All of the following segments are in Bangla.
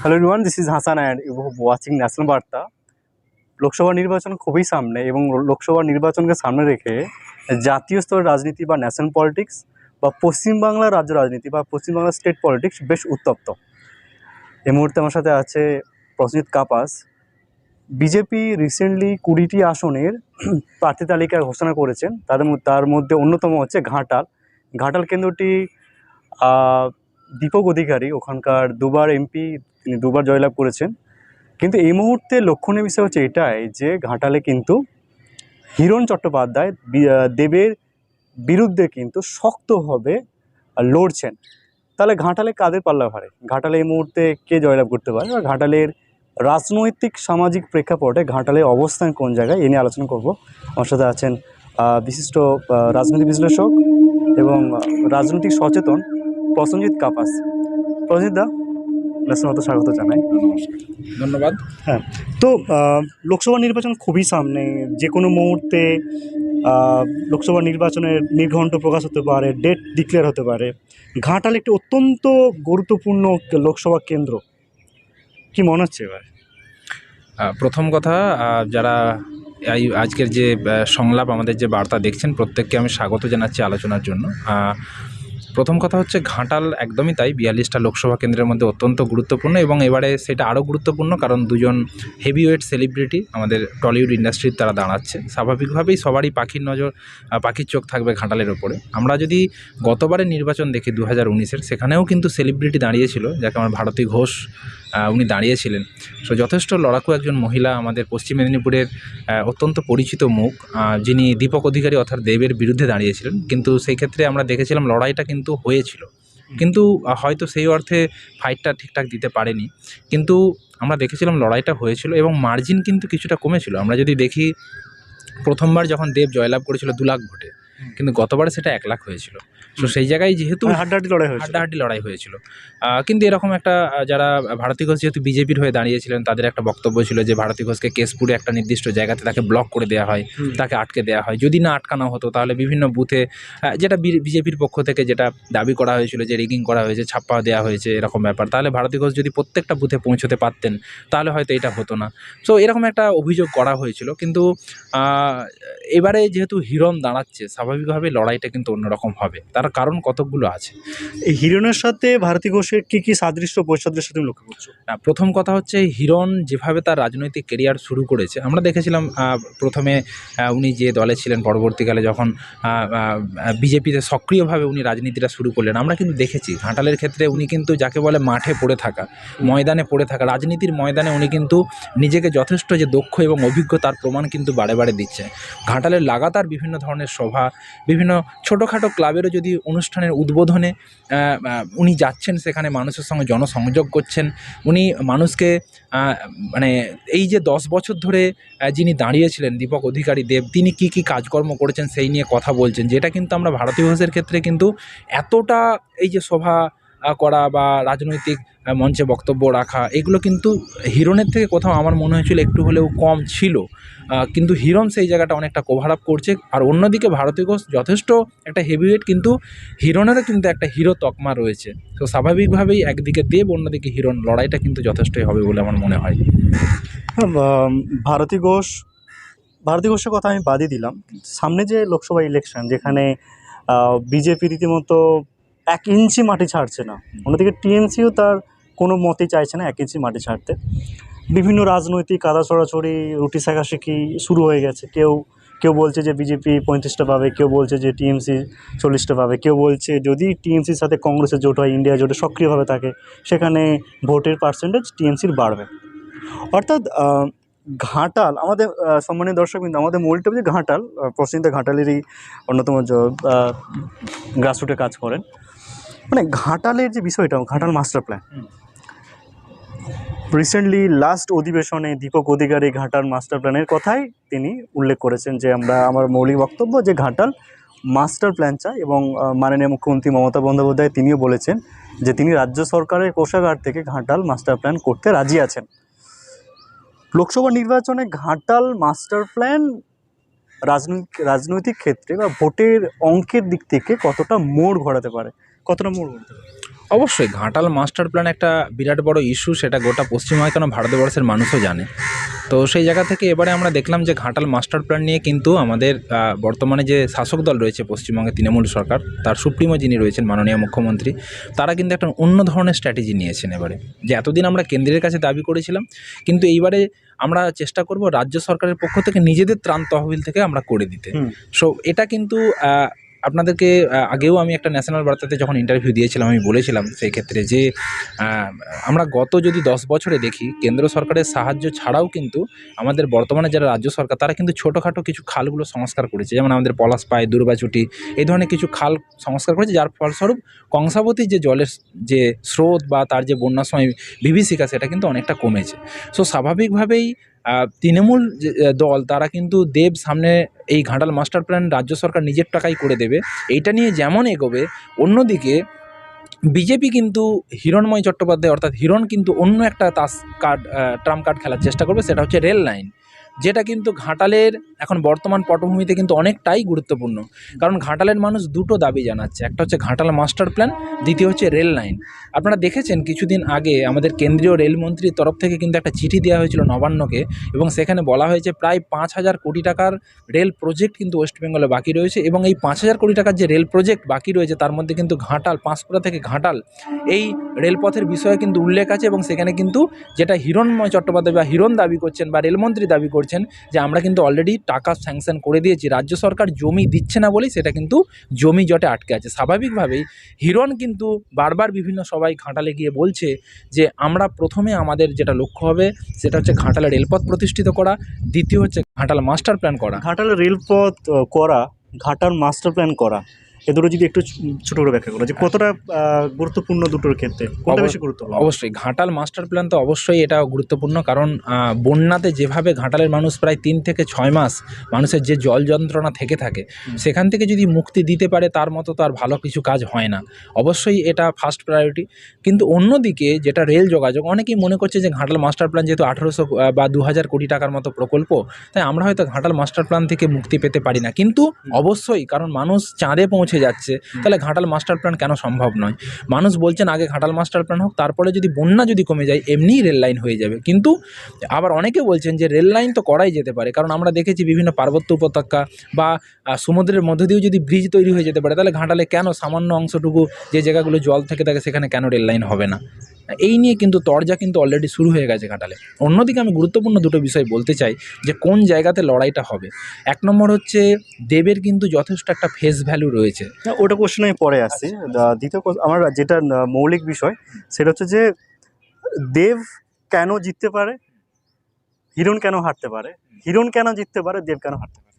Hello everyone this is Hasan and you watching national বার্তা লোকসভা নির্বাচন খুবই সামনে এবং লোকসভা নির্বাচনকে সামনে রেখে জাতীয় স্তরের রাজনীতি বা ন্যাশনাল পলিটিক্স বা পশ্চিমবাংলার রাজ্য রাজনীতি বা পশ্চিমবাংলার স্টেট পলিটিক্স বেশ উত্তপ্ত এই মুহূর্তে আমার সাথে আছে প্রসজিৎ কাপাস বিজেপি রিসেন্টলি কুড়িটি আসনের প্রার্থী তালিকা ঘোষণা করেছেন। তাদের তার মধ্যে অন্যতম হচ্ছে ঘাটাল। ঘাটাল কেন্দ্রটি দীপক অধিকারী, ওখানকার দুবার এমপি তিনি দুবার জয়লাভ করেছেন। কিন্তু এই মুহূর্তে লক্ষণীয় বিষয় হচ্ছে এটাই যে ঘাটালে কিন্তু হিরণ চট্টোপাধ্যায় দেবের বিরুদ্ধে কিন্তু শক্তভাবে লড়ছেন। তাহলে ঘাটালে কাদের পাল্লা ভারে? ঘাটালে এই মুহূর্তে কে জয়লাভ করতে পারে? বা ঘাটালের রাজনৈতিক, সামাজিক প্রেক্ষাপটে ঘাটালের অবস্থান কোন জায়গায়? এ নিয়ে আলোচনা করব। আমার সাথে আছেন বিশিষ্ট রাজনৈতিক বিশ্লেষক এবং রাজনৈতিক সচেতন প্রসঞ্জিৎ কাপাস। প্রসঞ্জিৎ দা ন্যাশনাল স্বাগত জানাই। ধন্যবাদ। হ্যাঁ তো লোকসভা নির্বাচন খুবই সামনে যে কোনো মুহূর্তে লোকসভা নির্বাচনের নির্ঘণ্ট প্রকাশ হতে পারে ডেট ডিক্লেয়ার হতে পারে ঘাটাল একটি অত্যন্ত গুরুত্বপূর্ণ লোকসভা কেন্দ্র। কি মনে হচ্ছে এবার? প্রথম কথা যারা এই আজকের যে সংলাপ আমাদের যে বার্তা দেখছেন প্রত্যেককে আমি স্বাগত জানাচ্ছি আলোচনার জন্য। প্রথম কথা হচ্ছে ঘাটাল একদমই তাই, বিয়াল্লিশটা লোকসভা কেন্দ্রের মধ্যে অত্যন্ত গুরুত্বপূর্ণ এবং এবারে সেটা আরও গুরুত্বপূর্ণ কারণ দুজন হেভিওয়েট সেলিব্রিটি আমাদের টলিউড ইন্ডাস্ট্রির তারা দাঁড়াচ্ছে। স্বাভাবিকভাবেই সবারই পাখির নজর পাখির চোখ থাকবে ঘাটালের ওপরে। আমরা যদি গতবারের নির্বাচন দেখি দু হাজার সেখানেও কিন্তু সেলিব্রিটি দাঁড়িয়েছিল, যাকে আমার ভারতী ঘোষ উনি দাঁড়িয়েছিলেন। সো যথেষ্ট লড়াকু একজন মহিলা আমাদের পশ্চিম মেদিনীপুরের অত্যন্ত পরিচিত মুখ যিনি দীপক অধিকারী অর্থাৎ দেবের বিরুদ্ধে দাঁড়িয়েছিলেন। কিন্তু সেই ক্ষেত্রে আমরা দেখেছিলাম লড়াইটা কিন্তু হয়েছিল। কিন্তু হয়তো সেই অর্থে ফাইটটা ঠিকঠাক দিতে পারেনি। কিন্তু আমরা দেখেছিলাম লড়াইটা হয়েছিল এবং মার্জিন কিন্তু কিছুটা কমেছিল। আমরা যদি দেখি, প্রথমবার যখন দেব জয়লাভ করেছিল দু লাখ ভোটে। কিন্তু গতবারে সেটা এক লাখ হয়েছিল। তো সেই জায়গায় যেহেতু মানে হাড্ডাহাড্ডি লড়াই হয়েছে হাড্ডাহাড্ডি লড়াই হয়েছিল। কিন্তু এরকম একটা যারা ভারতী ঘোষ যেহেতু বিজেপির হয়ে দাঁড়িয়েছিলেন তাদের একটা বক্তব্য ছিল যে ভারতী ঘোষকে কেশপুরে একটা নির্দিষ্ট জায়গাতে তাকে ব্লক করে দেওয়া হয় তাকে আটকে দেওয়া হয়। যদি না আটকানো হতো তাহলে বিভিন্ন বুথে যেটা বিজেপির পক্ষ থেকে যেটা দাবি করা হয়েছিল যে রিগিং করা হয়েছে ছাপ্পা দেওয়া হয়েছে এরকম ব্যাপার তাহলে ভারতী ঘোষ যদি প্রত্যেকটা বুথে পৌঁছতে পারতেন তাহলে হয়তো এটা হতো না। সো এরকম একটা অভিযোগ করা হয়েছিল। কিন্তু এবারে যেহেতু হিরণ দাঁড়াচ্ছে স্বাভাবিকভাবে লড়াইটা কিন্তু অন্যরকম হবে। তার কারণ কতকগুলো আছে? এই হিরণের সাথে ভারতী ঘোষের কী কী সাদৃশ্য বৈসাদৃশ্য তুমি লক্ষ্য করছ? আহ, প্রথম কথা হচ্ছে হিরণ যেভাবে তার রাজনৈতিক কেরিয়ার শুরু করেছে আমরা দেখেছিলাম প্রথমে উনি যে দলে ছিলেন পরবর্তীকালে যখন বিজেপিতে সক্রিয়ভাবে উনি রাজনীতিটা শুরু করলেন আমরা কিন্তু দেখেছি ঘাটালের ক্ষেত্রে উনি কিন্তু যাকে বলে মাঠে পড়ে থাকা ময়দানে পড়ে থাকা রাজনীতির ময়দানে উনি কিন্তু নিজেকে যথেষ্ট যে দক্ষ এবং অভিজ্ঞ তার প্রমাণ কিন্তু বারে বারে দিচ্ছে। ঘাটালের লাগাতার বিভিন্ন ধরনের সভা বিভিন্ন ছোটোখাটো ক্লাবেরও যদি অনুষ্ঠানের উদ্বোধনে উনি যাচ্ছেন, সেখানে মানুষের সঙ্গে জনসংযোগ করছেন, উনি মানুষকে মানে এই যে দশ বছর ধরে যিনি দাঁড়িয়েছিলেন, দীপক অধিকারী দেব, তিনি কি কি কাজকর্ম করেছেন সেই নিয়ে কথা বলছেন, যেটা কিন্তু আমরা ভারতীয় ভাষার ক্ষেত্রে কিন্তু এতটা এই যে সভা করা বা রাজনৈতিক মঞ্চে বক্তব্য রাখা এগুলো কিন্তু হিরণের থেকে কোথাও আমার মনে হয়েছিল একটু হলেও কম ছিল। কিন্তু হিরণ সেই জায়গাটা অনেকটা কভার আপ করছে। আর অন্যদিকে ভারতী ঘোষ যথেষ্ট একটা হেভিওয়েট কিন্তু হিরণেরও কিন্তু একটা হিরো তকমা রয়েছে। তো স্বাভাবিকভাবেই একদিকে দেব অন্যদিকে হিরণ। লড়াইটা কিন্তু যথেষ্টই হবে বলে আমার মনে হ্যাঁ, ভারতী ঘোষ ভারতী ঘোষের কথা আমি বাদই দিলাম। সামনে যে লোকসভা ইলেকশন যেখানে বিজেপি রীতিমতো এক ইঞ্চি মাটি ছাড়ছে না। অন্যদিকে টিএমসিও তার কোনো মতেই চাইছে না এক ইঞ্চি মাটি ছাড়তে। বিভিন্ন রাজনৈতিক কাদা ছড়াছড়ি রুটি শেখাশেখি শুরু হয়ে গেছে। কেউ কেউ বলছে যে বিজেপি পঁয়ত্রিশটা পাবে, কেউ বলছে যে টিএমসি চল্লিশটা পাবে, কেউ বলছে যদি টিএমসির সাথে কংগ্রেসের জোট হয়, ইন্ডিয়া জোটে সক্রিয়ভাবে থাকে, সেখানে ভোটের পার্সেন্টেজ টিএমসির বাড়বে। অর্থাৎ ঘাটাল, আমাদের সম্মানীয় দর্শক কিন্তু আমাদের মূল টপিক ঘাটাল। প্রসিদ্ধ ঘাটালেরই অন্যতম গ্রাসরুটে কাজ করেন। মানে ঘাটালের যে বিষয়টা, Ghatal master plan recently last অধিবেশনে দীপক অধিকারী ঘাটাল মাস্টার প্ল্যানের কথাই তিনি উল্লেখ করেছেন যে, আমরা আমার মৌলিক বক্তব্য যে ঘাটাল মাস্টার প্ল্যান চাই এবং মাননীয় মুখ্যমন্ত্রী মমতা বন্দ্যোপাধ্যায় তিনিও বলেছেন যে, তিনি রাজ্য সরকারের কোষাগার থেকে ঘাটাল মাস্টার প্ল্যান করতে রাজি আছেন। লোকসভা নির্বাচনে ঘাটাল মাস্টার প্ল্যান রাজনৈতিক রাজনৈতিক ক্ষেত্রে বা ভোটের অঙ্কের দিক থেকে কতটা মোড় ঘোরাতে পারে? কতটা মোড় ঘোরাতে অবশ্যই ঘাটাল মাস্টার প্ল্যান একটা বিরাট বড় ইস্যু সেটা গোটা পশ্চিমবঙ্গে কেন ভারতবর্ষের মানুষও জানে। তো সেই জায়গা থেকে এবারে আমরা দেখলাম যে ঘাটাল মাস্টার প্ল্যান নিয়ে কিন্তু আমাদের বর্তমানে যে শাসক দল রয়েছে পশ্চিমবঙ্গে তৃণমূল সরকার তার সুপ্রিমো যিনি রয়েছেন মাননীয় মুখ্যমন্ত্রী তারা কিন্তু একটা অন্য ধরনের স্ট্র্যাটেজি নিয়েছেন এবারে যে এতদিন আমরা কেন্দ্রের কাছে দাবি করেছিলাম কিন্তু এইবারে আমরা চেষ্টা করব রাজ্য সরকারের পক্ষ থেকে নিজেদের ত্রাণ তহবিল থেকে আমরা করে দিতে। সো এটা কিন্তু আপনাদেরকে আগেও আমি একটা ন্যাশনাল বার্তাতে যখন ইন্টারভিউ দিয়েছিলাম, আমি বলেছিলাম সেই ক্ষেত্রে যে আমরা গত যদি দশ বছরে দেখি, কেন্দ্র সরকারের সাহায্য ছাড়াও কিন্তু আমাদের বর্তমানে যারা রাজ্য সরকার, তারা কিন্তু ছোটোখাটো কিছু খালগুলো সংস্কার করেছে। যেমন আমাদের পলাশপাই দুর্বাচুটি এই ধরনের কিছু খাল সংস্কার করেছে, যার ফলস্বরূপ কংসাবতীর যে জলের যে স্রোত বা তার যে বন্যার সময় বিভীষিকা, সেটা কিন্তু অনেকটা কমেছে। সো স্বাভাবিকভাবেই তৃণমূল দল, তারা কিন্তু দেব সামনে এই ঘাঁটাল মাস্টার প্ল্যান রাজ্য সরকার নিজের টাকাই করে দেবে। এইটা নিয়ে যেমন এগোবে, অন্যদিকে বিজেপি কিন্তু হিরণময় চট্টোপাধ্যায়, অর্থাৎ হিরণ কিন্তু অন্য একটা তাস কার্ড ট্রাম্প কার্ড খেলার চেষ্টা করবে, সেটা হচ্ছে রেল লাইন। যেটা কিন্তু ঘাটালের এখন বর্তমান পটভূমিতে কিন্তু অনেকটাই গুরুত্বপূর্ণ। কারণ ঘাটালের মানুষ দুটো দাবি জানাচ্ছে, একটা হচ্ছে ঘাটাল মাস্টার প্ল্যান, দ্বিতীয় হচ্ছে রেল লাইন। আপনারা দেখেছেন কিছুদিন আগে আমাদের কেন্দ্রীয় রেলমন্ত্রীর তরফ থেকে কিন্তু একটা চিঠি দেওয়া হয়েছিল নবান্নকে এবং সেখানে বলা হয়েছে প্রায় পাঁচ হাজার কোটি টাকার রেল প্রজেক্ট কিন্তু ওয়েস্ট বেঙ্গলে বাকি রয়েছে এবং এই পাঁচ হাজার কোটি টাকার যে রেল প্রজেক্ট বাকি রয়েছে তার মধ্যে কিন্তু ঘাটাল, পাঁশকুড়া থেকে ঘাটাল এই রেলপথের বিষয়ে কিন্তু উল্লেখ আছে এবং সেখানে কিন্তু যেটা হিরণময় চট্টোপাধ্যায় বা হিরণ দাবি করছেন বা রেলমন্ত্রী দাবি করছেন যে আমরা কিন্তু অলরেডি টাকা স্যাংশন করে দিয়েছি। রাজ্য সরকার জমি দিচ্ছে না বলেই সেটা কিন্তু জমি জটে আটকে আছে। স্বাভাবিকভাবেই হিরণ কিন্তু বারবার বিভিন্ন সবাই ঘাটালে গিয়ে বলছে যে, আমরা প্রথমে আমাদের যেটা লক্ষ্য হবে সেটা হচ্ছে ঘাটালে রেলপথ প্রতিষ্ঠিত করা, দ্বিতীয় হচ্ছে ঘাটাল মাস্টার প্ল্যান করা। ঘাটালের রেলপথ করা ঘাটার মাস্টার প্ল্যান করা। এ দুটো যদি একটু ছোট করে ব্যাখ্যা করো যে কতটা গুরুত্বপূর্ণ দুটোর ক্ষেত্রে অব- বেশি গুরুত্বপূর্ণ? অবশ্যই ঘাটাল মাস্টার প্ল্যান তো অবশ্যই এটা গুরুত্বপূর্ণ কারণ বন্যাতে যেভাবে ঘাটালের মানুষ প্রায় তিন থেকে ছয় মাস মানুষের যে জল যন্ত্রণা থেকে থাকে সেখান থেকে যদি মুক্তি দিতে পারে তার মতো তো আর ভালো কিছু কাজ হয় না। অবশ্যই এটা ফার্স্ট প্রায়োরিটি কিন্তু অন্যদিকে যেটা রেল যোগাযোগ অনেকেই মনে করছে যে ঘাটাল মাস্টার প্ল্যান যেহেতু আঠেরোশো বা দু হাজার কোটি টাকার মতো প্রকল্প তাই আমরা হয়তো ঘাটাল মাস্টার প্ল্যান থেকে মুক্তি পেতে পারি না। কিন্তু অবশ্যই কারণ মানুষ চাঁদে পৌঁছে যাচ্ছে তাহলে ঘাটাল মাস্টার প্ল্যান কেন সম্ভব নয়? মানুষ বলছেন আগে ঘাটাল মাস্টার প্ল্যান হোক তারপরে যদি বন্যা যদি কমে যায় এমনিই রেল লাইন হয়ে যাবে। কিন্তু আবার অনেকে বলছেন যে রেল লাইন তো করাই যেতে পারে কারণ আমরা দেখেছি বিভিন্ন পার্বত্য উপত্যকা বা সমুদ্রের মধ্য দিয়েও যদি ব্রিজ তৈরি হয়ে যেতে পারে তাহলে ঘাটালে কেন সামান্য অংশটুকু যে জায়গাগুলো জল থেকে থাকে সেখানে কেন রেল লাইন হবে না? এই নিয়ে কিন্তু তরজা কিন্তু অলরেডি শুরু হয়ে গেছে ঘাটালে। অন্যদিকে আমি গুরুত্বপূর্ণ দুটো বিষয় বলতে চাই যে কোন জায়গাতে লড়াইটা হবে? এক নম্বর হচ্ছে দেবের কিন্তু যথেষ্ট একটা ফেস ভ্যালু রয়েছে। না, ওটা কোশ্চেন আমি পরে আসছি। দ্বিতীয় ques- আমার যেটা মৌলিক বিষয় সেটা হচ্ছে যে দেব কেন জিততে পারে? হিরণ কেন হারতে পারে? হিরণ কেন জিততে পারে? দেব কেন হারতে পারে?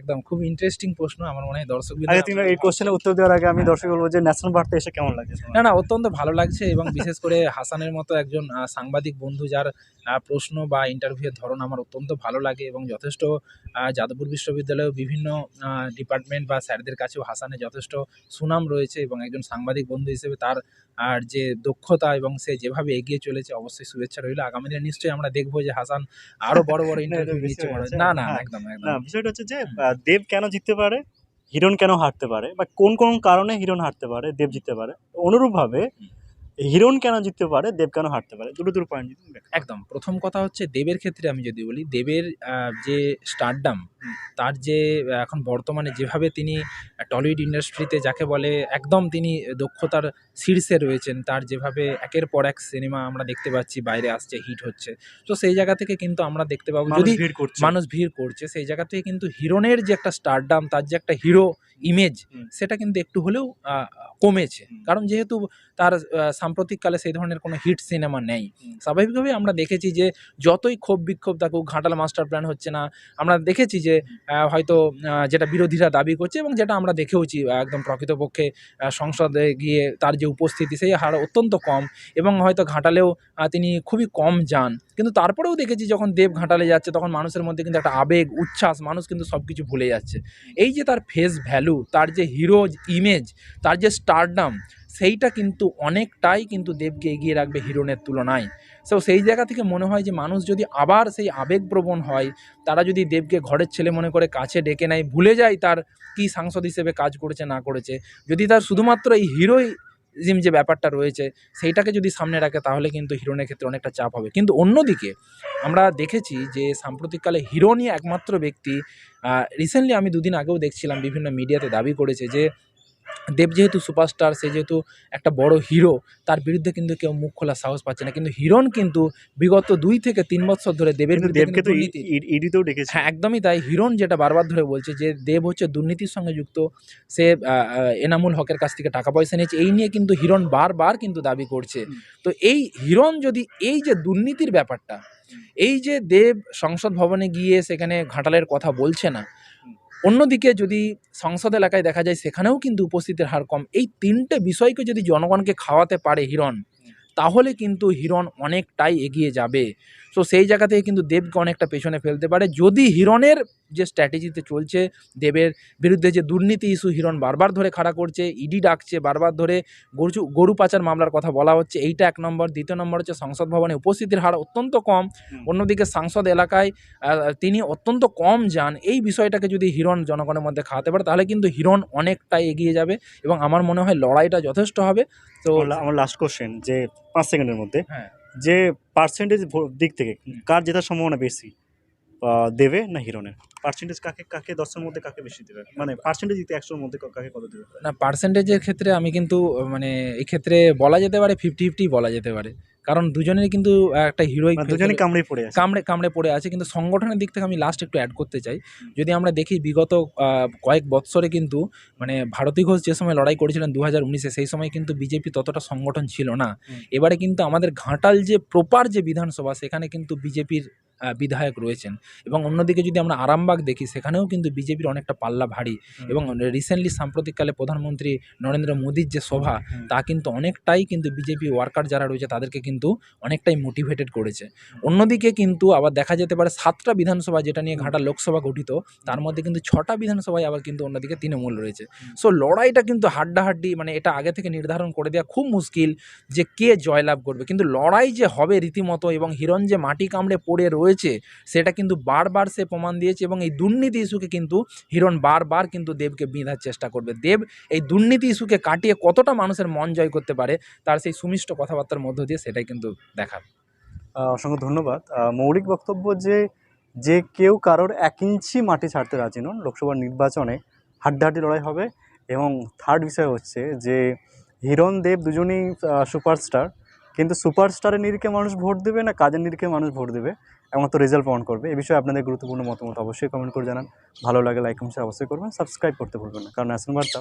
একদম খুব ইন্টারেস্টিং প্রশ্ন আমার মনে হয় দর্শক তুমি এই কোশ্চেনের উত্তর দেওয়ার আগে আমি দর্শক বলব যে ন্যাশনাল বার্তা এসে কেমন লাগে না না অত্যন্ত ভালো লাগছে এবং বিশেষ করে হাসানের মতো একজন সাংবাদিক বন্ধু যার প্রশ্ন বা ইন্টারভিউয়ের ধরন আমার অত্যন্ত ভালো লাগে এবং যথেষ্ট যাদবপুর বিশ্ববিদ্যালয়েও বিভিন্ন ডিপার্টমেন্ট বা স্যারদের কাছেও হাসানের যথেষ্ট সুনাম রয়েছে এবং একজন সাংবাদিক বন্ধু হিসেবে তার আর যে দক্ষতা এবং সে যেভাবে এগিয়ে চলেছে অবশ্যই শুভেচ্ছা রইল। আগামী দিনে নিশ্চয়ই আমরা দেখব যে হাসান আরও বড় বড় ইন্টারভিউ নিচ্ছে না না হ্যাঁ। একদম একদম। না বিষয়টা হচ্ছে যে দেব কেন জিততে পারে? হিরণ কেন হারতে পারে? বা কোন কোন কারণে হিরণ হারতে পারে, দেব জিততে পারে? অনুরূপভাবে হিরণ কেন জিততে পারে, দেব কেন হারতে পারে? দুটো দুটো পয়েন্ট একদম। প্রথম কথা হচ্ছে দেবের ক্ষেত্রে আমি যদি বলি, দেবের যে স্টারডাম তার যে এখন বর্তমানে যেভাবে তিনি টলিউড ইন্ডাস্ট্রিতে যাকে বলে একদম তিনি দক্ষতার শীর্ষে রয়েছেন তার যেভাবে একের পর এক সিনেমা আমরা দেখতে পাচ্ছি বাইরে আসছে হিট হচ্ছে। তো সেই জায়গা থেকে কিন্তু আমরা দেখতে পাবো যদি মানুষ ভিড় করছে সেই জায়গা থেকে কিন্তু হিরোনের যে একটা স্টারডাম তার যে একটা হিরো ইমেজ সেটা কিন্তু একটু হলেও কমেছে। কারণ যেহেতু তার সাম্প্রতিককালে সেই ধরনের কোনো হিট সিনেমা নেই। স্বাভাবিকভাবেই আমরা দেখেছি যে যতই ক্ষোভ বিক্ষোভ থাকুক ঘাটাল মাস্টার প্ল্যান হচ্ছে না আমরা দেখেছি যে আহ, হয়তো যেটা বিরোধীরা দাবি করছে এবং যেটা আমরা দেখেওছি একদম প্রকৃতপক্ষে সংসদে গিয়ে তার যে উপস্থিতি সেই হার অত্যন্ত কম এবং হয়তো ঘাটালেও তিনি খুবই কম যান। কিন্তু তারপরেও দেখেছি যখন দেব ঘাটালে যাচ্ছে তখন মানুষের মধ্যে কিন্তু একটা আবেগ উচ্ছ্বাস মানুষ কিন্তু সব কিছু ভুলে যাচ্ছে। এই যে তার ফেস ভ্যালু তার যে হিরো ইমেজ তার যে স্টারডাম সেইটা কিন্তু অনেকটাই কিন্তু দেবকে এগিয়ে রাখবে হিরোনের তুলনায়। সো সেই জায়গা থেকে মনে হয় যে মানুষ যদি আবার সেই আবেগপ্রবণ হয়, তারা যদি দেবকে ঘরের ছেলে মনে করে কাছে ডেকে নেয়, ভুলে যায় তার কি সাংসদ হিসেবে কাজ করেছে, না করেছে। যদি তার শুধুমাত্র এই হিরোই জিম যে ব্যাপারটা রয়েছে, সেইটাকে যদি সামনে রাখে, তাহলে কিন্তু হিরণের ক্ষেত্রে অনেকটা চাপ হবে। কিন্তু অন্যদিকে আমরা দেখেছি যে সাম্প্রতিককালে হিরোনই একমাত্র ব্যক্তি রিসেন্টলি আমি দুদিন আগেও দেখছিলাম বিভিন্ন মিডিয়াতে দাবি করেছে যে দেব যেহেতু সুপারস্টার সে যেহেতু একটা বড় হিরো তার বিরুদ্ধে কিন্তু কেউ মুখ খোলা সাহস পাচ্ছে না কিন্তু হিরণ কিন্তু বিগত দুই থেকে তিন বছর ধরে দেবের বিরুদ্ধে ডেকেছে হ্যাঁ একদমই তাই হিরণ যেটা বারবার ধরে বলছে যে দেব হচ্ছে দুর্নীতির সঙ্গে যুক্ত সে এনামুল হকের কাছ থেকে টাকা পয়সা নিয়েছে এই নিয়ে কিন্তু হিরণ বারবার কিন্তু দাবি করছে তো এই হিরণ যদি এই যে দুর্নীতির ব্যাপারটা এই যে দেব সংসদ ভবনে গিয়ে সেখানে ঘাটালের কথা বলছে না। অন্যদিকে যদি সংসদ এলাকায় দেখা যায়, সেখানেও কিন্তু উপস্থিতির হার কম। এই তিনটে বিষয়কে যদি জনগণকে খাওয়াতে পারে হিরণ, তাহলে কিন্তু হিরণ অনেকটাই এগিয়ে যাবে। সো সেই জায়গা থেকে কিন্তু দেবকে অনেকটা পেছনে ফেলতে পারে। যদি হিরণের যে স্ট্র্যাটেজিতে চলছে দেবের বিরুদ্ধে যে দুর্নীতি ইস্যু হিরণ বারবার ধরে খাড়া করছে ইডি ডাকছে বারবার ধরে গরু গরু পাচার মামলার কথা বলা হচ্ছে এইটা এক নম্বর। দ্বিতীয় নম্বর হচ্ছে সংসদ ভবনে উপস্থিতির হার অত্যন্ত কম। অন্যদিকে সাংসদ এলাকায় তিনি অত্যন্ত কম যান। এই বিষয়টাকে যদি হিরণ জনগণের মধ্যে খাওয়াতে পারে তাহলে কিন্তু হিরণ অনেকটাই এগিয়ে যাবে এবং আমার মনে হয় লড়াইটা যথেষ্ট হবে। তো আমার লাস্ট কোশ্চেন যে পাঁচ সেকেন্ডের মধ্যে হ্যাঁ। যে পার্সেন্টেজ দিক থেকে কার জেতার সম্ভাবনা বেশি? দেবে না হিরণের পার্সেন্টেজ কাকে কাকে দশের মধ্যে কাকে বেশি দেবে? মানে পার্সেন্টেজ দিতে একশোর মধ্যে কাকে কত দেবে? না পার্সেন্টেজের ক্ষেত্রে আমি কিন্তু মানে এই ক্ষেত্রে বলা যেতে পারে ফিফটি ফিফটি বলা যেতে পারে। কারণ দুজনের কিন্তু একটা হিরোইক দুজনে কামড়ে পড়ে আছে। কামড়ে কামড়ে পড়ে আছে। কিন্তু সংগঠনের দিক থেকে আমি লাস্ট একটু অ্যাড করতে চাই। যদি আমরা দেখি বিগত কয়েক বৎসরে কিন্তু মানে ভারতী ঘোষ যে সময় লড়াই করেছিলেন দু হাজার উনিশে সেই সময় কিন্তু বিজেপি ততটা সংগঠন ছিল না। এবারে কিন্তু আমাদের ঘাটাল যে প্রপার যে বিধানসভা সেখানে কিন্তু বিজেপির বিধায়ক রয়েছেন। এবং অন্যদিকে যদি আমরা আরামবাগ দেখি সেখানেও কিন্তু বিজেপির অনেকটা পাল্লা ভারী। এবং রিসেন্টলি সাম্প্রতিককালে প্রধানমন্ত্রী নরেন্দ্র মোদীর যে সভা তা কিন্তু অনেকটাই কিন্তু বিজেপি ওয়ার্কার যারা রয়েছে তাদেরকে কিন্তু অনেকটাই মোটিভেটেড করেছে। অন্যদিকে কিন্তু আবার দেখা যেতে পারে সাতটা বিধানসভা যেটা নিয়ে ঘাটা লোকসভা গঠিত তার মধ্যে কিন্তু ছটা বিধানসভায় আবার কিন্তু অন্যদিকে তৃণমূল রয়েছে। সো লড়াইটা কিন্তু হাড্ডাহাড্ডি মানে এটা আগে থেকে নির্ধারণ করে দেওয়া খুব মুশকিল যে কে জয়লাভ করবে। কিন্তু লড়াই যে হবে রীতিমতো এবং হিরণ যে মাটি কামড়ে পড়ে রয়েছে সেটা কিন্তু বারবার সে প্রমাণ দিয়েছে এবং এই দুর্নীতি ইস্যুকে কিন্তু হিরণ বারবার কিন্তু দেবকে বিঁধার চেষ্টা করবে। দেব এই দুর্নীতি ইস্যুকে কাটিয়ে কতটা মানুষের মন জয় করতে পারে, তার সেই সুমিষ্ট কথাবার্তার মধ্য দিয়ে সেটাই কিন্তু দেখার। অসংখ্য ধন্যবাদ। মৌলিক বক্তব্য যে যে কেউ কারোর এক ইঞ্চি মাটি ছাড়তে রাজি নন লোকসভা নির্বাচনে হাড্ডাহাড্ডি লড়াই হবে এবং থার্ড বিষয় হচ্ছে যে, হিরণ দেব দুজনেই সুপারস্টার কিন্তু সুপারস্টারের নিরিখে মানুষ ভোট দেবে না কাজের নিরিখে মানুষ ভোট দেবে? একমাত্র রেজাল্ট প্রমাণ করবে। এ বিষয়ে আপনাদের গুরুত্বপূর্ণ মতামত অবশ্যই কমেন্ট করে জানান। ভালো লাগে লাইক কমেন্ট অবশ্যই করবেন। সাবস্ক্রাইব করতে ভুলবেন না। কারণ ন্যাশনাল বার্তা